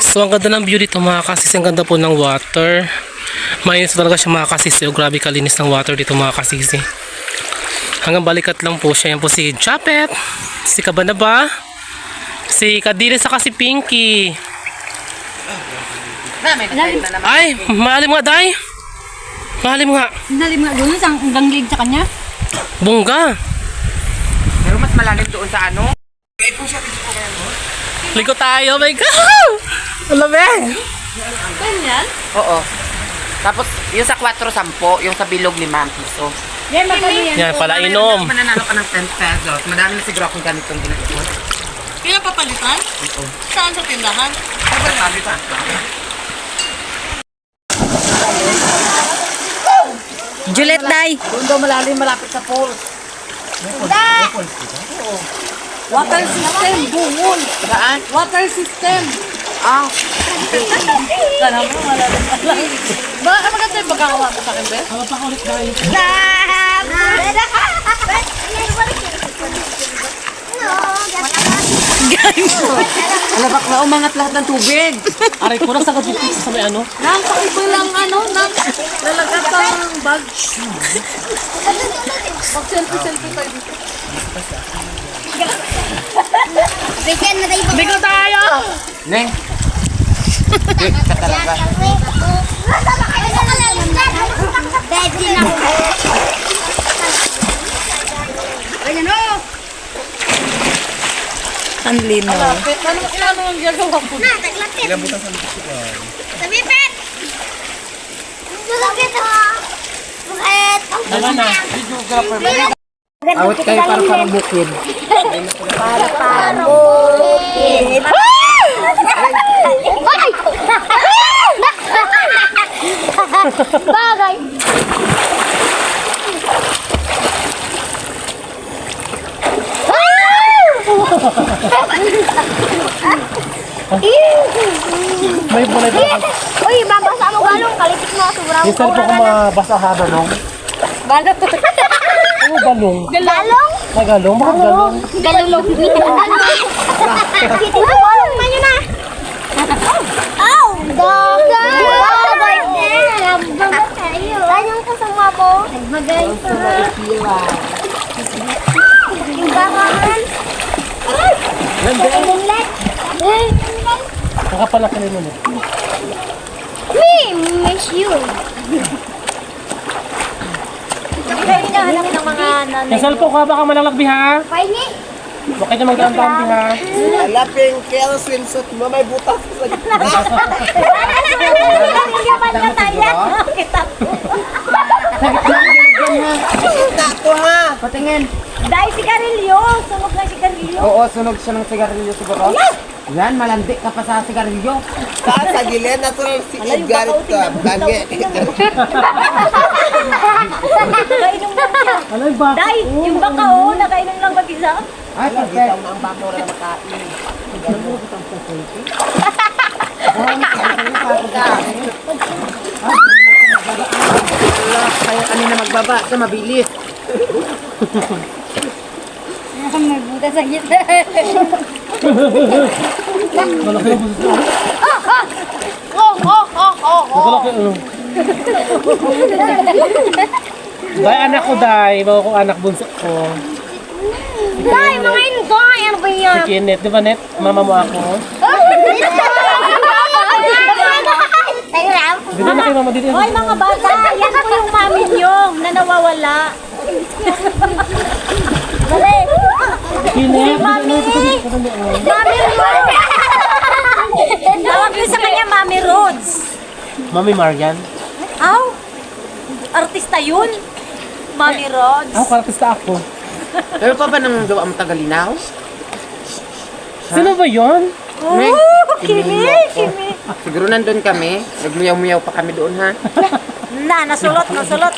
So, ang ganda ng view dito mga kasis. Ang ganda po ng water. Mayos talaga siya mga kasis. Oh, grabe kalinis ng water dito mga kasis. eh. Hanggang balikat lang po siya. Yan po si Chapet. Si Kabanaba. Si Kadiri sa si Pinky. Ay, maalim nga, Day. Maalim nga. Nalim nga doon, isang ganglig sa kanya. Bongga. Pero mas malalim doon sa ano. Ligo tayo, my God! Alamig! Ganyan? Oo. Tapos, yung sa 4-10, yung sa bilog 5 piso. Yan, magkano yan? Yan, pala inom. Mananalo ka ng 10 pesos. Madami na siguro akong ganitong ginagawa. Kaya papalitan? Saan sa tindahan? Sabi pa. Juliet Day. Doon daw malalim malapit sa pool. Water system, bungol. Saan? Water system. Ah, Sana mo, malalim. Ba, ano maganda yung pagkakawa mo sa akin, Beth? alabak na umangat lahat ng tubig. Aray ko, nasa kapupit sa may ano. Nang pakibilang ano, nang nalagat ang bag. Mag-selfie-selfie tayo dito. Bigyan na tayo Ligo tayo! Neng. Wait, ka talaga. Daddy na ko. Ayan o. Ang lino. Beth, ano, ano ang gagawa ko? Na, taglapit. Ilang butas ang Sabi, Pet. Malapit ha. Bakit? Tama na. Awit kayo para parang bukid. Para parang bukid. Bagay. May bulay ba? Uy, mo. Kalipit mo. Sobrang Minsan po ko mabasa balong. Balot. Ano balong? Galong? Ay, galong? Bakit galong? Galong. Mo, galong man yun ah. Ow! Dogay! Dogay! Lambang tayo. Tanyang kasama mo. Magaling ka. Yung bakahan. Nandun. Nakapalaki rin mo. Me, miss you. Kaya hinahanap ng mga nanay. Kasal po ka, baka malalagbi ha? Pahingi. Bakit naman gantampi ha? Laping kaya swimsuit mo, may butas sa gitna. Yaman na tayo. Ito ha! Patingin. Dahil sigarilyo. Sunog na sigarilyo. Oo, sunog siya ng sigarilyo siguro. Yan, malandi ka pa sa sigarilyo. Saan sa gilid? Natural si Edgar ito. Gangi. Nakainom lang siya. Yung baka? Dahil yung baka oh, nakainom lang mag-isa. Ay, perfect. Ang bako na makain. Kaya kanina magbaba, ito mabilis. May buta sa gitna. Malaki. Oh, oh, oh, oh, oh. Nakalaki ano. Day, anak ko, Day. Bawa ko anak bunso ko. Dahil mga indoy, ano ba yan? Si Kenneth. Di ba, Net? Mama mo ako. Dito na kay mama dito. Hoy mga bata, yan po yung mami nyo na nawawala. Dali. Mami! Mami Rhodes! Tawag ko sa kanya Mami Rhodes. Mami Marian. Aw, artista yun. Mami Rhodes. Ako, kartista ako. Pero pa ba nang gawa mo tagalinaw? Sino ba yun? Oh, kimi, kimi. Siguro nandun kami. Nagmuyaw-muyaw pa kami doon ha. Na, nasulot, nasulot.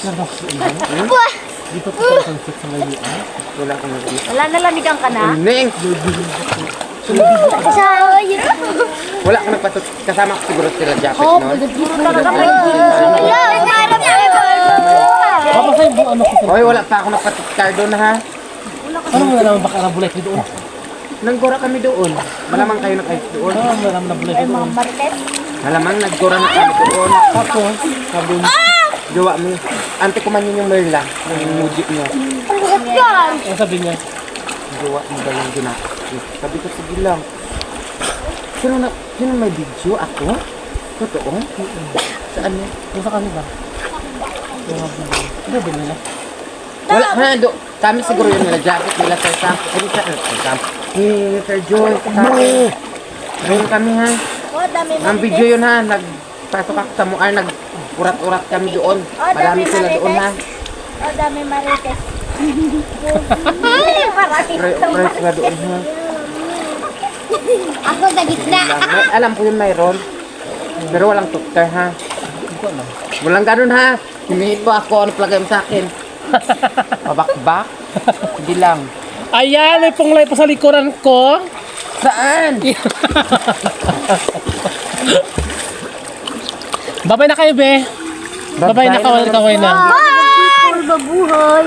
Dito po sa sunset sa Mayuan. Wala kang nag Wala nalamigan ka na? Neng! Sa, Wala ka nagpasok. Kasama ko siguro sila Japet noon. puro talaga may Wala. Baka sa yung buong ano ko. Hoy, wala pa ako nagpatikar doon ha. Ano mo na naman baka nabulay ko doon? Nanggora kami doon. Malamang kayo nag-ice doon. Ah, maram na bulay Ay, doon. Malamang naggora na kami doon. Tapos, Sabi mo, gawa mo. Ante ko man yun yung Merla. Yung mujik niya. Ang sabi niya, Gawa mo ba yung gina? Sabi ko, sige lang. Sino, na, sino may video? Ako? Totoo? Saan yun? yung sa kanila. Ano ba nila? Wala ha, do. Kami siguro yun nila jacket nila Sir Sam. Hindi sa Sir Sam. Ni Sir Joy. Kami. Ayun kami ha. Oh, dami Ang video yun ha. Nagpasok ako sa muar. Nag-urat-urat kami doon. Oh, Marami dami sila doon ha. marites. Oh, dami marites. Marami sila doon ha. Ako sa gitna. Alam ko yun mayroon. Pero walang tukter ha. Walang ganun ha. Hinihit mo ako. Ano palagay mo sa akin? Pabakbak? Hindi lang. Ayan, may punglay po sa likuran ko. Saan? Babay na kayo, be. Babay na, kawal kaway na. Bye! Babuhay!